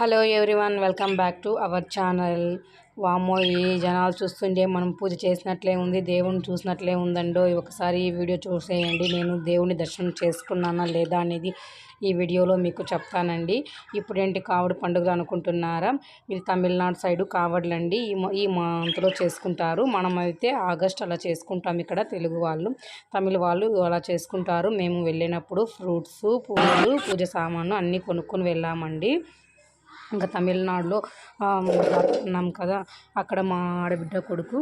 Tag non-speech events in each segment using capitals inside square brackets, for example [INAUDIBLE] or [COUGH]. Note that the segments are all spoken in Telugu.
Hello everyone welcome back to our channel. వామో ఈ జనాలు చూస్తుంటే మనం పూజ చేసినట్లే ఉంది దేవుణ్ణి చూసినట్లే ఉందండో. ఒకసారి ఈ వీడియో చూసేయండి. నేను దేవుని దర్శనం చేసుకున్నానా లేదా అనేది ఈ వీడియోలో మీకు చెప్తానండి. ఇప్పుడేంటి కావడి పండుగలు అనుకుంటున్నారా? ఇది తమిళనాడు సైడు కావడ్లండి. ఈ మ- ఈ మంత్లో చేసుకుంటారు. మనమైతే ఆగస్ట్ అలా చేసుకుంటాం ఇక్కడ తెలుగు వాళ్ళు. తమిళ వాళ్ళు అలా చేసుకుంటారు. మేము వెళ్ళినప్పుడు ఫ్రూట్స్ పూలు పూజ సామాను అన్నీ కొనుక్కొని వెళ్ళామండి. ఇంకా తమిళనాడులో ఉన్నాం కదా అక్కడ మా ఆడబిడ్డ కొడుకు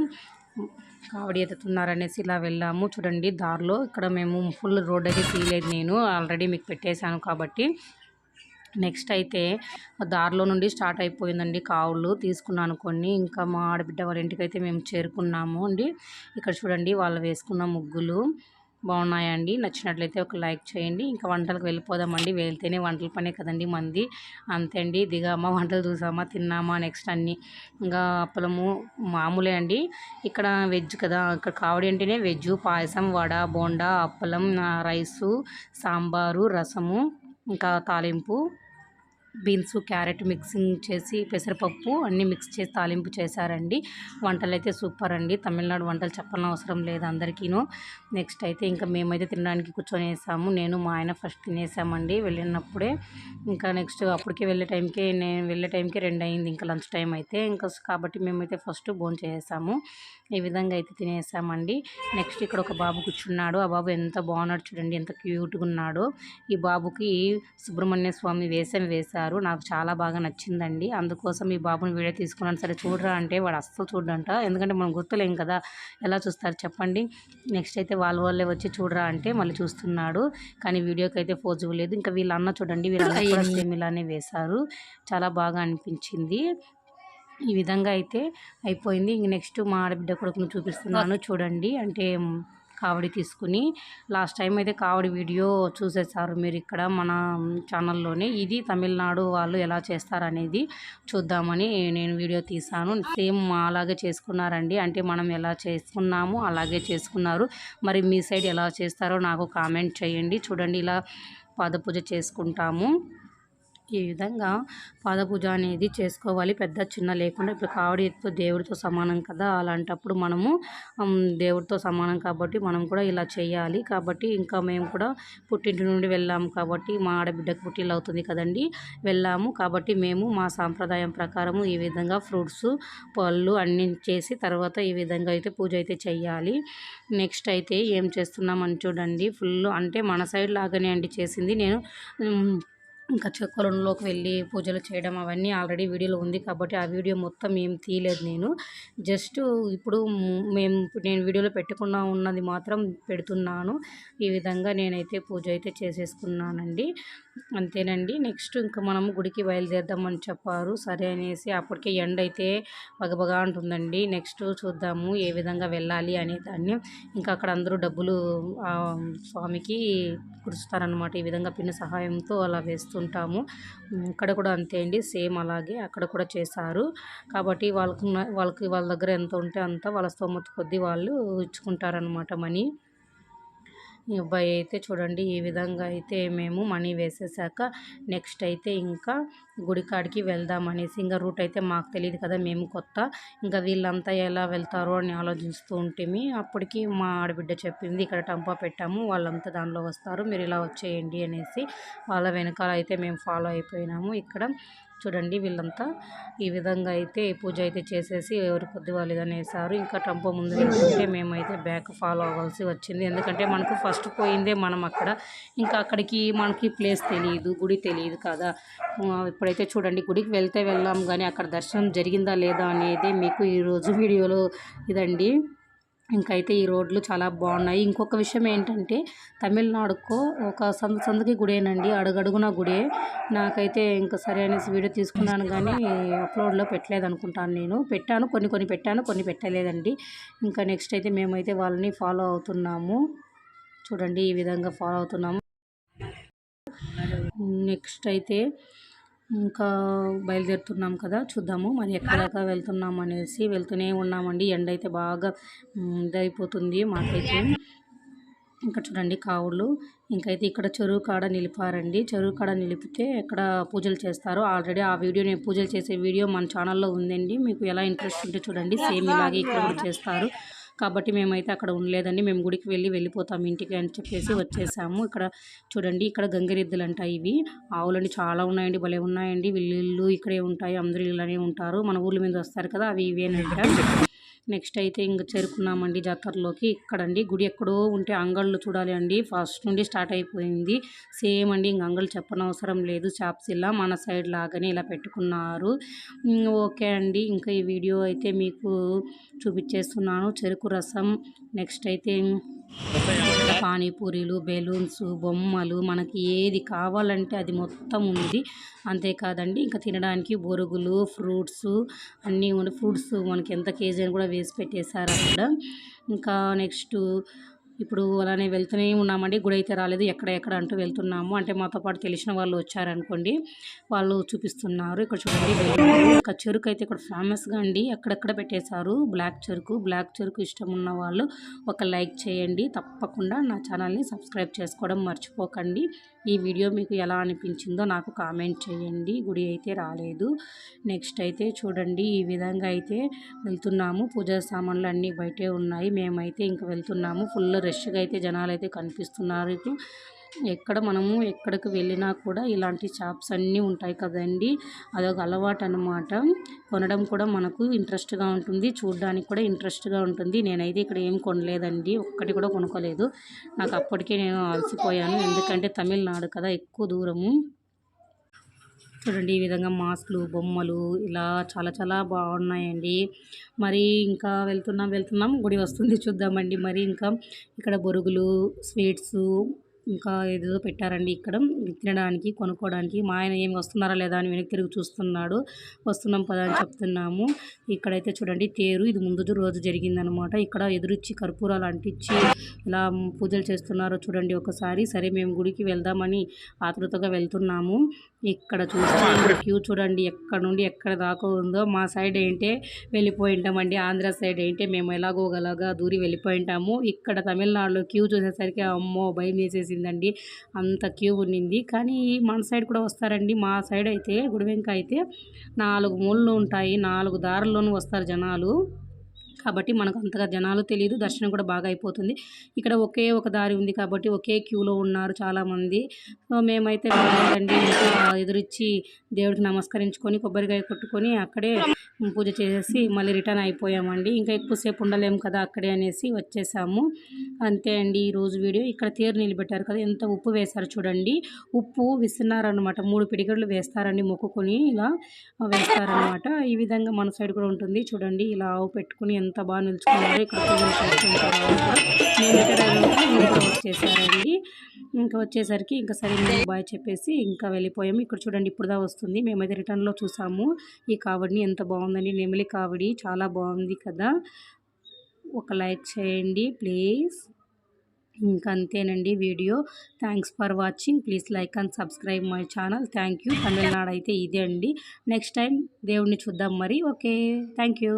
కావడి ఎత్తుతున్నారనేసి ఇలా వెళ్ళాము. చూడండి దారిలో ఇక్కడ మేము ఫుల్ రోడ్ అయితే తీయలేదు నేను. ఆల్రెడీ మీకు పెట్టేశాను కాబట్టి. నెక్స్ట్ అయితే దారిలో నుండి స్టార్ట్ అయిపోయిందండి కావులు తీసుకున్నాను కొన్ని. ఇంకా మా ఆడబిడ్డ వాళ్ళ ఇంటికి అయితే మేము చేరుకున్నాము అండి. ఇక్కడ చూడండి వాళ్ళు వేసుకున్న ముగ్గులు. బాగున్నాయండి. నచ్చినట్లయితే ఒక లైక్ చేయండి. ఇంకా వంటలకు వెళ్ళిపోదామండి. వెళ్తేనే వంటల పనే కదండి మంది. అంతే అండి దిగామా వంటలు చూసామా తిన్నామా నెక్స్ట్ అన్ని ఇంకా అప్పలము మామూలే అండి. ఇక్కడ వెజ్ కదా ఇక్కడ కావడి అంటేనే వెజ్ పాయసం వడ బోండా అప్పలం రైసు సాంబారు రసము ఇంకా తాలింపు. బీన్స్ క్యారెట్ మిక్సింగ్ చేసి పెసరపప్పు అన్నీ మిక్స్ చేసి తాలింపు చేశారండి. వంటలు అయితే సూపర్ అండి. తమిళనాడు వంటలు చెప్పాలని అవసరం లేదు అందరికీను. నెక్స్ట్ అయితే ఇంకా మేమైతే తినడానికి కూర్చొని వేసాము. నేను మా ఆయన ఫస్ట్ తినేసామండి. వెళ్ళినప్పుడే ఇంకా నెక్స్ట్ అప్పటికే వెళ్ళే టైంకి నేను వెళ్ళే టైంకి రెండు అయింది ఇంకా లంచ్ టైం అయితే. ఇంకా కాబట్టి మేమైతే ఫస్ట్ భోజనం చేసాము ఈ విధంగా అయితే తినేసామండి. నెక్స్ట్ ఇక్కడ ఒక బాబు కూర్చున్నాడు. ఆ బాబు ఎంత బాగున్నాడు చూడండి ఎంత క్యూట్గా ఉన్నాడు. ఈ బాబుకి సుబ్రహ్మణ్య స్వామి వేషం వేశారు. నాకు చాలా బాగా నచ్చిందండి. అందుకోసం ఈ బాబుని వీడియో తీసుకున్నాను. సరే చూడరా అంటే వాడు అస్సలు చూడంట. ఎందుకంటే మనం గుర్తులేం కదా ఎలా చూస్తారు చెప్పండి. నెక్స్ట్ అయితే వాళ్ళ వాళ్ళే వచ్చి చూడరా అంటే మళ్ళీ చూస్తున్నాడు. కానీ వీడియోకి అయితే ఫోజ్ ఇవ్వలేదు ఇంకా వీళ్ళ అన్న చూడండి వీళ్ళ సేమ్ ఇలానే వేశారు. చాలా బాగా అనిపించింది. ఈ విధంగా అయితే అయిపోయింది. ఇంక నెక్స్ట్ మా ఆడబిడ్డ కొడుకును చూపిస్తున్నాను. చూడండి అంటే మ్, కావడి తీసుకుని లాస్ట్ టైం అయితే కావడి వీడియో చూసేసారు మీరు ఇక్కడ మన ఛానల్లోనే. ఇది తమిళనాడు వాళ్ళు ఎలా చేస్తారనేది చూద్దామని నేను వీడియో తీశాను. సేమ్ అలాగే చేసుకున్నారండి. అంటే మనం ఎలా చేసుకున్నాము అలాగే చేసుకున్నారు. మరి మీ సైడ్ ఎలా చేస్తారో నాకు కామెంట్ చేయండి. చూడండి ఇలా పాదపూజ చేసుకుంటాము. ఈ విధంగా పాదపూజ అనేది చేసుకోవాలి? పెద్ద చిన్న లేకుండా ఇప్పుడు కావడితో దేవుడితో సమానం కదా? అలాంటప్పుడు మనము దేవుడితో సమానం కాబట్టి మనం కూడా ఇలా చేయాలి. కాబట్టి ఇంకా మేము కూడా పుట్టింటి నుండి వెళ్ళాము కాబట్టి మా ఆడబిడ్డకు పుట్టిల్లు అవుతుంది కదండి. వెళ్ళాము కాబట్టి మేము మా సాంప్రదాయం ప్రకారము ఈ విధంగా ఫ్రూట్స్ పళ్ళు అన్నీ చేసి తర్వాత ఈ విధంగా అయితే పూజ అయితే చేయాలి. నెక్స్ట్ అయితే ఏం చేస్తున్నామని చూడండి. ఫుల్ అంటే మన సైడ్ లాగానే అండి చేసింది. నేను ఇంకా చెక్కలలోకి వెళ్ళి పూజలు చేయడం అవన్నీ ఆల్రెడీ వీడియోలో ఉంది కాబట్టి ఆ వీడియో మొత్తం ఏం తీయలేదు నేను. జస్ట్ ఇప్పుడు మేము నేను వీడియోలో పెట్టకుండా ఉన్నది మాత్రం పెడుతున్నాను. ఈ విధంగా నేనైతే పూజ అయితే చేసేసుకున్నానండి. అంతేనండి. నెక్స్ట్ ఇంకా మనం గుడికి బయలుదేరదామని చెప్పారు. సరే అనేసి అప్పటికే ఎండ్ అయితే బగబగా ఉంటుందండి. నెక్స్ట్ చూద్దాము ఏ విధంగా వెళ్ళాలి అనే దాన్ని. ఇంకా అక్కడ అందరూ డబ్బులు స్వామికి కురుస్తారనమాట ఈ విధంగా పిన్న సహాయంతో అలా వేస్తూ ఉమ్, ఇక్కడ కూడా అంతే అండి. సేమ్ అలాగే అక్కడ కూడా చేశారు. కాబట్టి వాళ్ళకు వాళ్ళకి వాళ్ళ దగ్గర ఎంత ఉంటే అంత వాళ్ళ స్తోమత కొద్దీ వాళ్ళు ఇచ్చుకుంటారనమాట మనీ. అబ్బాయి అయితే చూడండి ఈ విధంగా అయితే మేము మనీ వేసేసాక నెక్స్ట్ అయితే ఇంకా గుడికాడికి వెళ్దాం అనేసి ఇంకా రూట్ అయితే మాకు తెలియదు కదా మేము కొత్త. ఇంకా వీళ్ళంతా ఎలా వెళ్తారో అని ఆలోచిస్తూ ఉంటేమి. అప్పటికి మా ఆడబిడ్డ చెప్పింది ఇక్కడ టంపా పెట్టాము వాళ్ళంతా దానిలో వస్తారు మీరు ఇలా వచ్చేయండి అనేసి. వాళ్ళ వెనకాల అయితే మేము ఫాలో అయిపోయినాము. ఇక్కడ చూడండి వీళ్ళంతా. ఈ విధంగా అయితే పూజ అయితే చేసేసి ఎవరు కొద్ది వాళ్ళు వేశారు ఇంకా టంపో ముందు వెళ్తుంటే మేమైతే బ్యాక్ ఫాలో అవ్వాల్సి వచ్చింది. ఎందుకంటే మనకు ఫస్ట్ పోయిందే మనం అక్కడ. ఇంకా అక్కడికి మనకి ప్లేస్ తెలియదు గుడి తెలియదు కదా. ఇప్పుడైతే చూడండి గుడికి వెళ్తే వెళ్ళాం కానీ అక్కడ దర్శనం జరిగిందా లేదా అనేది మీకు ఈరోజు [LAUGHS] వీడియోలో ఇదండి. ఇంకైతే ఈ రోడ్లు చాలా బాగున్నాయి. ఇంకొక విషయం ఏంటంటే తమిళనాడుకో ఒక సంద సందుకి గుడేనండి. అడుగడుగున గుడే. నాకైతే ఇంకా సరే అనేసి వీడియో తీసుకున్నాను కానీ అప్లోడ్లో పెట్టలేదు అనుకుంటాను నేను. పెట్టాను కొన్ని కొన్ని పెట్టాను కొన్ని పెట్టలేదండి. ఇంకా నెక్స్ట్ అయితే మేమైతే వాళ్ళని ఫాలో అవుతున్నాము. చూడండి ఈ విధంగా ఫాలో అవుతున్నాము. నెక్స్ట్ అయితే ఇంకా బయలుదేరుతున్నాం కదా చూద్దాము. మరి ఎక్కడ వెళ్తున్నాం అనేసి వెళ్తూనే ఉన్నామండి. ఎండ అయితే బాగా ఇదైపోతుంది మాకైతే. ఇంకా చూడండి కావులు ఇంకైతే ఇక్కడ చెరువు కాడ నిలిపారండి. చెరువు కాడ నిలిపితే ఇక్కడ పూజలు చేస్తారు ఆల్రెడీ ఆ వీడియో నేను పూజలు చేసే వీడియో మన ఛానల్లో ఉందండి. మీకు ఎలా ఇంట్రెస్ట్ ఉంటే చూడండి. సేమ్ ఇలాగే ఇక్కడ చేస్తారు. కాబట్టి మేమైతే అక్కడ ఉండలేదండి. మేము గుడికి వెళ్ళి వెళ్ళిపోతాం ఇంటికి అని చెప్పేసి వచ్చేసాము. ఇక్కడ చూడండి ఇక్కడ గంగిరెద్దులు అంట ఇవి. ఆవులని చాలా ఉన్నాయండి భలే ఉన్నాయండి. వీళ్ళు ఇక్కడే ఉంటాయి అందరూ ఇలానే ఉంటారు. మన ఊర్ల మీద వస్తారు కదా అవి ఇవేనంట నెక్స్ట్ అయితే ఇంక చేరుకున్నామండి జాతరలోకి. ఇక్కడండి గుడి ఎక్కడో ఉంటే అంగళ్ళు చూడాలి అండి. ఫస్ట్ నుండి స్టార్ట్ అయిపోయింది. సేమ్ అండి ఇంక అంగళ్ళు చెప్పనవసరం లేదు. షాప్స్ ఇలా మన సైడ్ లాగానే ఇలా పెట్టుకున్నారు. ఓకే అండి. ఇంకా ఈ వీడియో అయితే మీకు చూపించేస్తున్నాను. చెరుకు రసం. నెక్స్ట్ అయితే పానీపూరీలు బెలూన్స్ బొమ్మలు మనకి ఏది కావాలంటే అది మొత్తం ఉంది. అంతేకాదండి ఇంకా తినడానికి బొరుగులు ఫ్రూట్స్ అన్నీ ఫ్రూట్స్ మనకి ఎంత కేజీ అని కూడా వేసి పెట్టేశారు అక్కడ. ఇంకా నెక్స్ట్ ఇప్పుడు అలానే వెళ్తూనే ఉన్నామండి. గుడి అయితే రాలేదు. ఎక్కడ ఎక్కడ అంటూ వెళ్తున్నాము. అంటే మాతో పాటు తెలిసిన వాళ్ళు వచ్చారనుకోండి వాళ్ళు చూపిస్తున్నారు. ఇక్కడ చూడండి. ఒక చెరుకు అయితే ఇక్కడ ఫేమస్గా అండి. ఎక్కడెక్కడ పెట్టేశారు? బ్లాక్ చెరుకు. బ్లాక్ చెరుకు ఇష్టం ఉన్న వాళ్ళు ఒక లైక్ చేయండి. తప్పకుండా నా ఛానల్ని సబ్స్క్రైబ్ చేసుకోవడం మర్చిపోకండి. ఈ వీడియో మీకు ఎలా అనిపించిందో నాకు కామెంట్ చేయండి. గుడి అయితే రాలేదు. నెక్స్ట్ అయితే చూడండి. ఈ విధంగా అయితే వెళ్తున్నాము. పూజా సామాన్లు అన్నీ బయటే ఉన్నాయి. మేమైతే ఇంక వెళ్తున్నాము. ఫుల్ రష్గా అయితే జనాలు అయితే కనిపిస్తున్నారు ఎక్కడ మనము ఎక్కడికి వెళ్ళినా కూడా ఇలాంటి షాప్స్ అన్నీ ఉంటాయి కదండి. అదొక అలవాటు అనమాట కొనడం కూడా మనకు ఇంట్రెస్ట్గా ఉంటుంది. చూడడానికి కూడా ఇంట్రెస్ట్గా ఉంటుంది. నేనైతే ఇక్కడ ఏం కొనలేదండి. ఒక్కటి కూడా కొనుక్కోలేదు. నాకు అప్పటికే నేను అలసిపోయాను. ఎందుకంటే తమిళనాడు కదా ఎక్కువ దూరము. చూడండి ఈ విధంగా మాస్క్లు బొమ్మలు ఇలా చాలా చాలా బాగున్నాయండి. మరి ఇంకా వెళ్తున్నాం వెళ్తున్నాం గుడి వస్తుంది చూద్దామండి. మరి ఇంకా ఇక్కడ బొరుగులు స్వీట్స్ ఇంకా ఏదో పెట్టారండి ఇక్కడ. తినడానికి కొనుక్కోవడానికి. మా ఆయన ఏమి వస్తున్నారా లేదా అని వెనక్కి తిరిగి చూస్తున్నాడు. వస్తున్నాం పదా అని చెప్తున్నాము. ఇక్కడైతే చూడండి తేరు. ఇది ముందు రోజు జరిగిందనమాట. ఇక్కడ ఎదురుచ్చి కర్పూరాలు అంటించి ఇలా పూజలు చేస్తున్నారో చూడండి ఒకసారి. సరే మేము గుడికి వెళ్దామని ఆతృతగా వెళ్తున్నాము. ఇక్కడ చూస్తే క్యూ చూడండి ఎక్కడ నుండి ఎక్కడ దాకా ఉందో. మా సైడ్ ఏంటే వెళ్ళిపోయి ఉంటామండి. ఆంధ్ర సైడ్ ఏంటే మేము ఎలాగోగలాగా దూరి వెళ్ళిపోయి ఉంటాము. ఇక్కడ తమిళనాడులో క్యూ చూసేసరికి అమ్మో భయం వేసేసిందండి అంత క్యూ ఉన్నింది. కానీ మన సైడ్ కూడా వస్తారండి. మా సైడ్ అయితే గుడివెంక అయితే నాలుగు మూలలు ఉంటాయి. నాలుగు దారుల్లోనూ వస్తారు జనాలు. కాబట్టి మనకు అంతగా జనాలు తెలియదు దర్శనం కూడా బాగా అయిపోతుంది. ఇక్కడ ఒకే ఒక దారి ఉంది కాబట్టి ఒకే క్యూలో ఉన్నారు చాలామంది. సో మేమైతే వెళ్ళండి ఎదురిచ్చి దేవుడికి నమస్కరించుకొని కొబ్బరికాయ కొట్టుకొని అక్కడే పూజ చేసేసి మళ్ళీ రిటర్న్ అయిపోయామండి. ఇంకా ఎక్కువసేపు ఉండలేము కదా అక్కడే అనేసి వచ్చేసాము. అంతే అండి ఈరోజు వీడియో. ఇక్కడ తీరు నిలబెట్టారు కదా ఎంత ఉప్పు వేశారు చూడండి. ఉప్పు విస్తున్నారనమాట మూడు పిడికడులు వేస్తారండి మొక్కుకొని ఇలా వేస్తారనమాట ఈ విధంగా మన సైడ్ కూడా ఉంటుంది. చూడండి ఇలా ఆవు పెట్టుకుని ఎంత బాగా నిలుచుకున్నారో. ఇక్కడ పూజలు వచ్చేసారండి. ఇంకా వచ్చేసరికి ఇంకా సరే మేము బాయ్ చెప్పేసి ఇంకా వెళ్ళిపోయాము. ఇక్కడ చూడండి ఇప్పుడు దా వస్తుంది. మేమైతే రిటర్న్లో చూసాము. ఈ కావడిని ఎంత బాగుందండి. నెమిలి కావడి చాలా బాగుంది కదా. ఒక లైక్ చేయండి ప్లీజ్. ఇంకా అంతేనండి video. Thanks for watching please like and subscribe my channel thank you Tamil Nadu అయితే ఇదే అండి. నెక్స్ట్ టైం దేవుడిని చూద్దాం మరి. Okay thank you